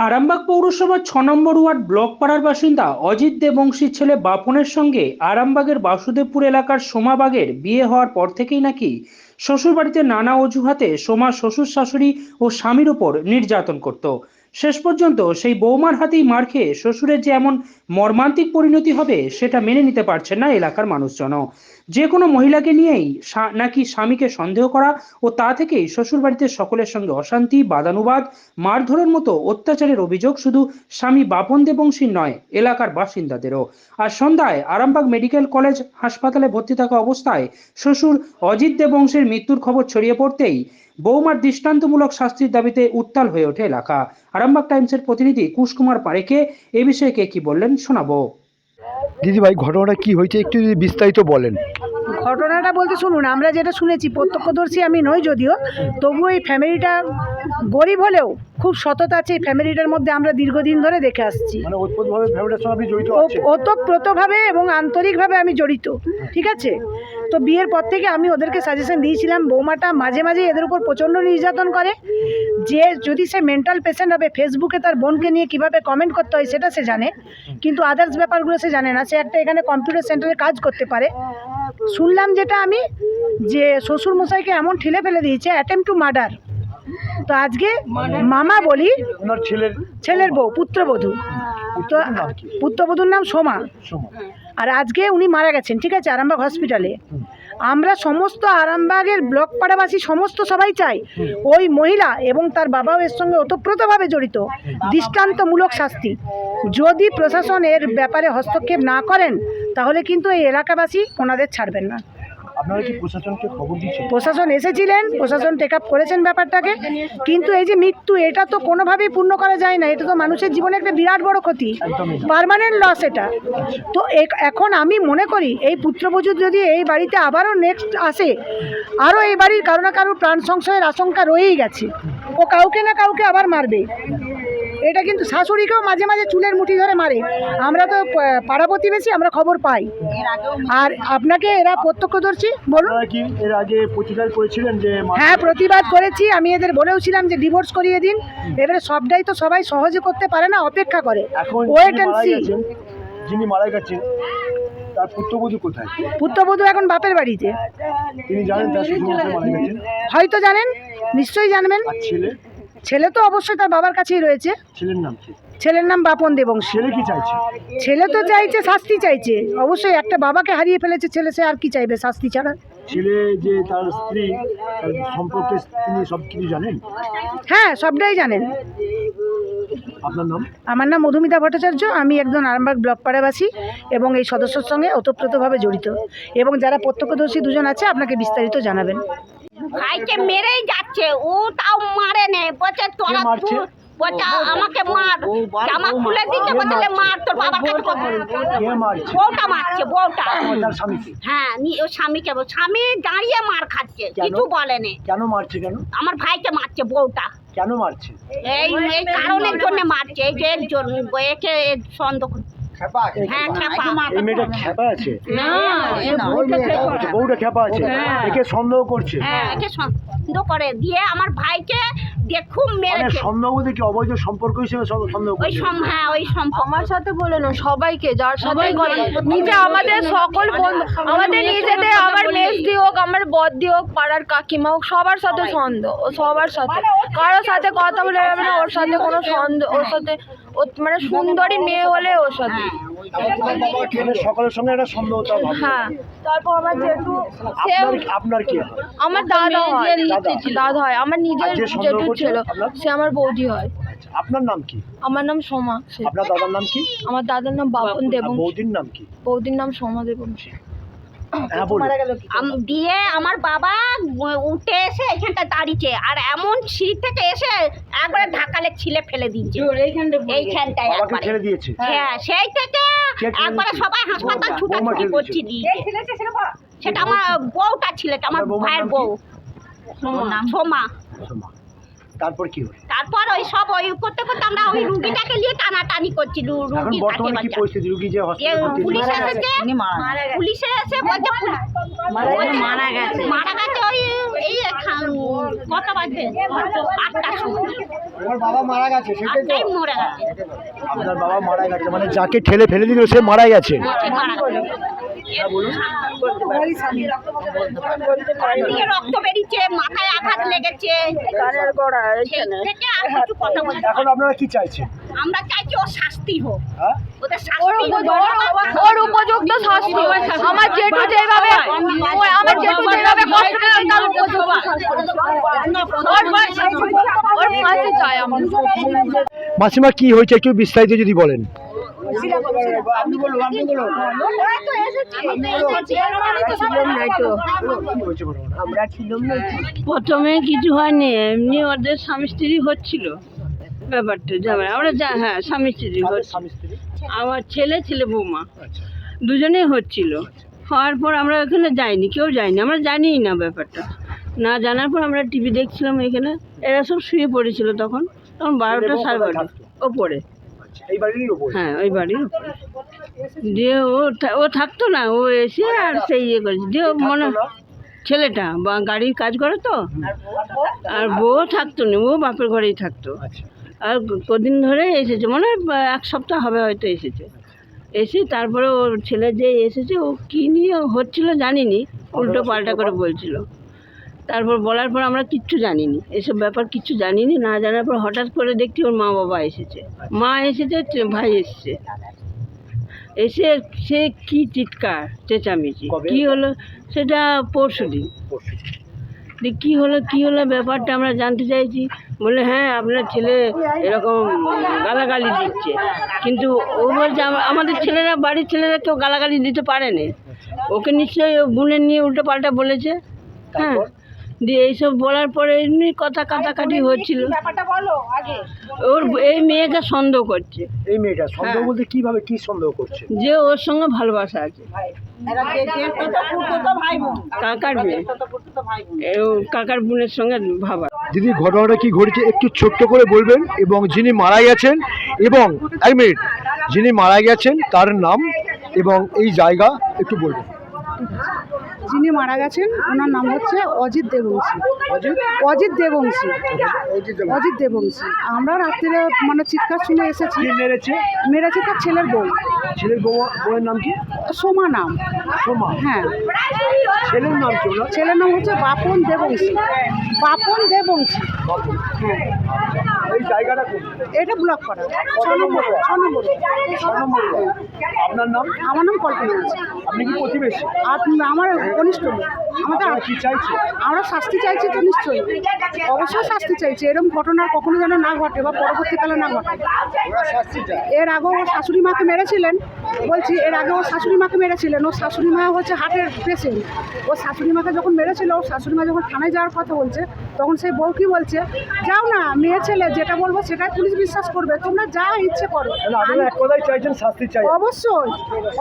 আরামবাগ পৌরসভার ছ নম্বর word block পাড়ার বাসিন্দা অজিত দেবংশীর ছেলে বাপনের সঙ্গে আরামবাগের বাসুদেবপুর এলাকার সোমাবাগের বিয়ে হওয়ার পর থেকেই নাকি শ্বশুরবাড়িতে নানা অজুহাতে সোমা শ্বশুর শাশুড়ি ও স্বামীর ওপর নির্যাতন করত। শেষ পর্যন্ত সেই বৌমার হাতেই মার খেয়ে শ্বশুরের যে এমন মর্মান্তিক পরিণতি হবে সেটা মেনে নিতে পারছেন না এলাকার মানুষজনও। যে কোনো মহিলাকে নিয়েই নাকি স্বামীকে সন্দেহ করা ও তা থেকেই শ্বশুরবাড়িতে সকলের সঙ্গে অশান্তি, বাদানুবাদ, মারধরের মতো অত্যাচারের অভিযোগ শুধু স্বামী বাপন দেবংশীর নয়, এলাকার বাসিন্দাদেরও। আর সন্ধ্যায় আরামবাগ মেডিকেল কলেজ হাসপাতালে ভর্তি থাকা অবস্থায় শ্বশুর অজিত দেবংশের মৃত্যুর খবর ছড়িয়ে পড়তেই বৌমার দৃষ্টান্তমূলক শাস্তির দাবিতে উত্তাল হয়ে ওঠে এলাকা। আরামবাগ টাইমসের প্রতিনিধি কুশকুমার পারেকে এ বিষয়ে কে কি বললেন শোনাবো। দিদিভাই ঘটনাটা কি হয়েছে? একটু যদি বিস্তারিত বলেন। ঘটনাটা বলতে শুনুন আমরা যেটা শুনেছি প্রত্যক্ষদর্শী আমি নই যদিও তবু এই ফ্যামিলিটা গরিব হলেও খুব সততা আছে এই ফ্যামিলিটার মধ্যে আমরা দীর্ঘদিন ধরে দেখে আসছি। মানে ওতপ্রোতভাবে এবং আন্তরিকভাবে আমি জড়িত ঠিক আছে? তো বিয়ের পর থেকে আমি ওদেরকে সাজেশন দিয়েছিলাম বৌমাটা মাঝে মাঝে এদের উপর প্রচণ্ড নির্যাতন করে। যে যদি সে মেন্টাল পেশেন্ট হবে ফেসবুকে তার বোনকে নিয়ে কীভাবে কমেন্ট করতে হয় সেটা সে জানে কিন্তু আদার্স ব্যাপারগুলো সে জানে না। সে একটা এখানে কম্পিউটার সেন্টারে কাজ করতে পারে। শুনলাম যেটা আমি যে শ্বশুর মশাইকে এমন ঠেলে ফেলে দিয়েছে অ্যাটেম্প টু মার্ডার তো আজকে মামা বলি ছেলের ছেলের বউ পুত্রবধূ। তো? পুত্রবধূর নাম সোমা। আর আজকে উনি মারা গেছেন ঠিক আছে আরামবাগ হসপিটালে আমরা সমস্ত আরামবাগের ব্লক পাড়াবাসী, সমস্ত সবাই চাই ওই মহিলা এবং তার বাবাও এর সঙ্গে ওতপ্রোতভাবে জড়িত। দৃষ্টান্তমূলক শাস্তি। যদি প্রশাসন এর ব্যাপারে হস্তক্ষেপ না করেন, তাহলে কিন্তু এই এলাকাবাসী ওনাদের ছাড়বেন না। আপনারা কি প্রশাসনকে খবর দিচ্ছেন? প্রশাসন এসেছিলেন প্রশাসন টেক আপ করেছেন ব্যাপারটাকে কিন্তু এই যে মৃত্যু এটা তো কোনোভাবেই পূর্ণ করা যায় না এটা তো মানুষের জীবনে একটা বিরাট বড় ক্ষতি। পার্মানেন্ট লস এটা। তো এ- এখন আমি মনে করি এই পুত্রবধূ যদি এই বাড়িতে আবারও নেক্সট আসে আরও এই বাড়ির কারও না কারও প্রাণ সংশয়ের আশঙ্কা রয়েই গেছে। ও কাউকে না কাউকে আবার মারবে। এটা কিন্তু শাশুড়িকেও মাঝে মাঝে চুলের মুঠি ধরে মারে। আমরা তো পাড়া প্রতিবেশী আমরা খবর পাই। আর আপনাকে এরা প্রত্যক্ষদর্শী বলুন। এর আগে প্রতিকার করেছিলেন যে হ্যাঁ প্রতিবাদ করেছি। আমি এদের বলেওছিলাম যে ডিভোর্স করিয়ে দিন। এবারে সবটাই তো সবাই সহজে করতে পারে না অপেক্ষা করে। ওয়েট যিনি অ্যান্ড মারা সি গেছেন যিনি মারা গেছেন তার পুত্রবধূ কোথায়? পুত্রবধূ এখন বাপের বাড়িতে। তিনি জানেন তার হয়তো জানেন নিশ্চয়ই জানবেন। ছেলে? ছেলে তো অবশ্যই তার বাবার কাছেই রয়েছে। ছেলের নাম কি? ছেলের নাম বাপন দেবংশী। ছেলে কি চাইছে? ছেলে তো চাইছে শাস্তি চাইছে। অবশ্যই একটা বাবাকে হারিয়ে ফেলেছে ছেলে সে আর কি চাইবে শাস্তি ছাড়া? ছেলে যে তার স্ত্রী তার সম্পর্কে তিনি সব কিছু জানেন? হ্যাঁ সবটাই জানেন। আপনার নাম? আমার নাম মধুমিতা ভট্টাচার্য আমি একজন আরামবাগ ব্লক পাড়াবাসী এবং এই সদস্যর সঙ্গে ওতপ্রোতভাবে জড়িত। এবং যারা প্রত্যক্ষদর্শী দুজন আছে আপনাকে বিস্তারিত জানাবেন। ভাইকে মেরেই যাচ্ছে। ও তাও মারে নে। বলছে তোরা বলছে আমাকে মার। জামা খুলে দিচ্ছে বলছে মার তোর বাবার কাছে কত বউটা মারছে বউটা। হ্যাঁ নি- ও স্বামীকে বল- স্বামী দাঁড়িয়ে মার খাচ্ছে? কিছু বলেনি কেন মারছে কেন? আমার ভাইকে মারছে বউটা। কেন মারছে? এই এই কারণের জন্য মারছে এই যে জন্য একে সন্দেহ এই মেয়েটা খেপা আছে? না এ বউটা খেপা। বউটা খেপা আছে? হ্যাঁ। একে সন্দেহ করছে? হ্যাঁ সন্দেহ করে দিয়ে আমার ভাইকে দিয়ে খুব মানে মেরেছে সন্দেহ কি অবৈধ সম্পর্ক হিসেবে সব- সন্দেহ ওই হ্যাঁ ওই সম্পর্ক। আমার সাথে বলে না সবাইকে যার সাথে করে নিজে আমাদের সকল বন্ধু আমাদের নিজেদের আমার মেস দিয়ে হোক আমার বদ দিয়ে হোক পাড়ার কাকিমা হোক সবার সাথে সন্দেহ ও সবার সাথে। কারোর সাথে কথা বলে যাবে না ওর সাথে কোনো সন্দেহ ওর সাথে ও মানে সুন্দরী মেয়ে হলে ওর সাথে। মানে সকলের সঙ্গে একটা হ্যাঁ। তারপর আমার জেঠু আপনার আপনার কি হয়? আমার দাদা হয়। দাদা। হয়। আমার নিজের জেঠু ছিল। সে আমার বৌদি হয়। আপনার নাম কি? আমার নাম সোমা আপনার দাদার নাম কি? আমার দাদার নাম বাপন দেবং বৌদির নাম কি? বৌদির নাম সোমা দেবংশী। হ্যাঁ দিয়ে আমার বাবা উঠে এসে এখানটা দাঁড়িয়েছে আর এমন সিঁড়ি থেকে এসে একবারে ঢাকালে ছিলে ফেলে দিচ্ছে এইখানটায় দিয়েছে? হ্যাঁ সেই থেকে একবারে সবাই হাসপাতাল ছুটাছুটি করছি সেটা আমার বউটা ছিল আমার ভাইয়ের বউ। সোমা। সোমা। তারপর কি হলো? তারপর ওই সব ওই করতে করতে আমরা ওই রুগীটাকে নিয়ে টানা টানাটানি করছিল এখন রুগী বর্তমানে কি পরিস্থিতি? রুগী যে হসপিটালে পুলিশ এসেছে পুলিশে এসে বলছে পুলি- মারা গেছে মারা গেছে। ওই এই এখান- কত বাজে? আটটার সময়। আমার বাবা মারা গেছে আটটাই মরে গেছে। আপনার বাবা মারা গেছে মানে যাকে ঠেলে ফেলে দিল সে মারা গেছে। মারা গেছে। রক্ত বেরিয়েছে মাথায় আঘাত লেগেছে। সেই থেকে আর কিছু কথা বলতে এখন আপনারা কি চাইছেন? আমরা চাইছি ওর শাস্তি হোক। ওর উপযুক্ত- শাস্তি। আমার জেঠু যেভাবে আমার জেঠু যেভাবে কষ্ট পেয়েছে তার উপযুক্ত শাস্তি। ওর ফাঁসি- ওর ফাঁসি চাই আমার। মাসিমা কি হয়েছে একটু বিস্তারিত যদি বলেন। প্রথমে কিছু হয়নি এমনি ওদের স্বামী স্ত্রী হচ্ছিল। ব্যাপারটা ঝামেলা আমরা যা হ্যাঁ স্বামী স্ত্রী আমার ছেলে ছেলে বৌমা। দুজনেই হচ্ছিল। হওয়ার পর আমরা ওখানে যাইনি কেউ যায়নি। আমরা জানিই না ব্যাপারটা। না জানার পর আমরা টিভি দেখছিলাম এখানে। এরা সব শুয়ে পড়েছিল তখন। তখন বারোটা সাড়ে বারোটা। ওপরে। এই হ্যাঁ ওই বাড়ির উপরে। দিয়ে ও ও থাকতো না ও এসে আর সেই ইয়ে করেছে। দিয়ে মনে ছেলেটা বা গাড়ির কাজ করে তো। আর বউ থাকতো না ও বাপের ঘরেই থাকতো। আচ্ছা। আর কদিন ধরে এসেছে মনে হয় এক সপ্তাহ হবে হয়তো এসেছে। এসে তারপরে ওর ছেলে যে এসেছে ও কী নিয়ে হচ্ছিল জানিনি উল্টো পাল্টা করে বলছিল। তারপর বলার পর আমরা কিচ্ছু জানিনি। এসব ব্যাপার কিচ্ছু জানিনি না জানার পর হঠাৎ করে দেখছি ওর মা বাবা এসেছে। মা এসেছে ভাই এসেছে। এসে সে কি চিৎকার চেঁচামেচি? কি হলো? সেটা পরশু দিন। দিয়ে কী হলো কী হলো ব্যাপারটা আমরা জানতে চাইছি। বলে হ্যাঁ আপনার ছেলে এরকম গালাগালি দিচ্ছে। কিন্তু ও বলছে আমাদের ছেলেরা বাড়ির ছেলেরা কেউ গালাগালি দিতে পারে না। ওকে নিশ্চয়ই ও বুনের নিয়ে উল্টো পাল্টা বলেছে। হ্যাঁ। দিয়ে এইসব বলার পরে এমনি কথা কাটাকাটি হচ্ছিল। ব্যাপারটা বলো আগে। ওর এই মেয়েকে সন্দেহ করছে। এই মেয়েটা সন্দেহ হ্যাঁ। বলতে কীভাবে কি সন্দেহ করছে? যে ওর সঙ্গে ভালোবাসা আছে। কাকার মেয়ে। ও কাকার বোনের সঙ্গে ভাবা। দিদি ঘটনাটা কি ঘটেছে একটু ছোট্ট করে বলবেন? এবং যিনি মারা গেছেন এবং এক মিনিট যিনি মারা গেছেন তার নাম এবং এই জায়গা একটু বলবেন। যিনি মারা গেছেন ওনার নাম হচ্ছে অজিত দেবংশী অজিত দেবংশী অজিত দেবংশী আমরা রাত্রিরে মানে চিৎকার শুনে এসেছি। মেরেছে? মেরেছে তার ছেলের বউ। ছেলের বউ বউয়ের নাম কি? সোমা নাম। সোমা। হ্যাঁ। ছেলের নাম কি ছেলের নাম হচ্ছে বাপন দেবংশী বাপন দেবংশী হ্যাঁ। এই জায়গাটা কোন এটা ব্লক করা। ছ নম্বর ছ নম্বর ছ নম্বর। আপনার নাম? আমার নাম কল্পনা আপনি কি প্রতিবেশী? আর আমার কনিষ্ঠ আমাকে আমাদের আপনারা কি চাইছে আমরা শাস্তি চাইছি তো নিশ্চয়ই। অবশ্যই শাস্তি চাইছি। এরকম ঘটনা কখনো যেন না ঘটে বা পরবর্তীকালে না ঘটে। এর আগেও শাশুড়ি মাকে মেরেছিলেন। বলছি এর আগে ওর শাশুড়ি মাকে মেরেছিলেন ওর শাশুড়ি মা হচ্ছে হার্টের পেশেন্ট ওর শাশুড়ি মাকে যখন মেরেছিল ওর শাশুড়ি মা যখন থানায় যাওয়ার কথা বলছে তখন সেই বউ কি বলছে যাও না মেয়ে ছেলে যেটা বলব সেটাই পুলিশ বিশ্বাস করবে তোমরা যা ইচ্ছে করো। অবশ্যই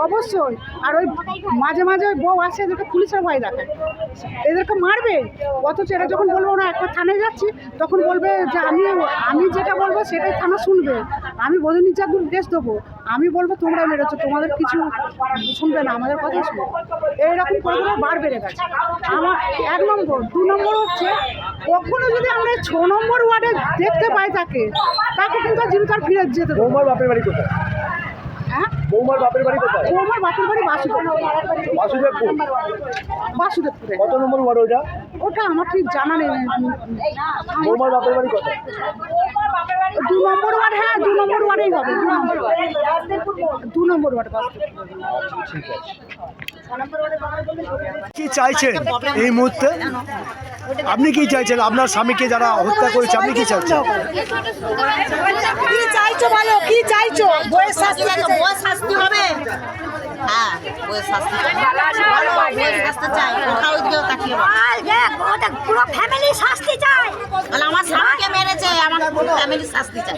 অবশ্যই। আর ওই মাঝে মাঝে ওই বউ আসে এদেরকে পুলিশের ভয় দেখায়। এদেরকে মারবে অথচ এরা যখন বলব না একবার থানায় যাচ্ছি তখন বলবে যে আমি আমি যেটা বলব সেটাই থানা শুনবে। আমি বধূ নির্যাতন দেশ দেবো। আমি বলব তোমরা মেরেছো তোমাদের কিছু শুনবে না আমাদের কথা শুনবে। এইরকম করে করে বার বেড়ে গেছে। আমার এক নম্বর দু নম্বর হচ্ছে কখনো যদি আমরা ছ নম্বর ওয়ার্ডে দেখতে পাই তাকে তাকে কিন্তু জীবিত আর ফিরে যেতে। বৌমার বাপের বাড়ি কোথায়? হ্যাঁ? বৌমার বাপের বাড়ি কোথায়? বাপের বাড়ি বাসুদেব। বাসুদেবপুর? বাসুদেবপুরে। কত নম্বর ওয়ার্ড ওইটা ওটা আমার ঠিক জানা নেই। বৌমার বাপের বাড়ি কোথায়? দু নম্বর ওয়ার্ড হ্যাঁ দু নম্বর ওয়ার্ডেই হবে দু নম্বর ওয়ার্ড। দু নম্বর ওয়ার্ড ঠিক আছে কি চাইছেন এই মুহূর্তে? আপনি কি চাইছেন? আপনার স্বামীকে যারা হত্যা করেছে আপনি কি চাইছেন? কি চাইছো ভালো কি চাইছো? বইয়ের শাস্তি শাস্তি হবে? হ্যাঁ শাস্তি চাই। পুরো ফ্যামিলি শাস্তি চাই মানে আমার স্বামীকে মেরেছে? আমার পুরো ফ্যামিলির শাস্তি চাই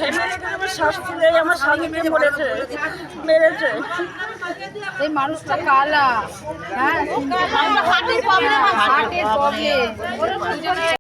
আমার স্বামীকে মরেছে? মেরেছে। এই মানুষটা কালা। হ্যাঁ? হার্টের প্রবলেম হার্টের প্রবলেম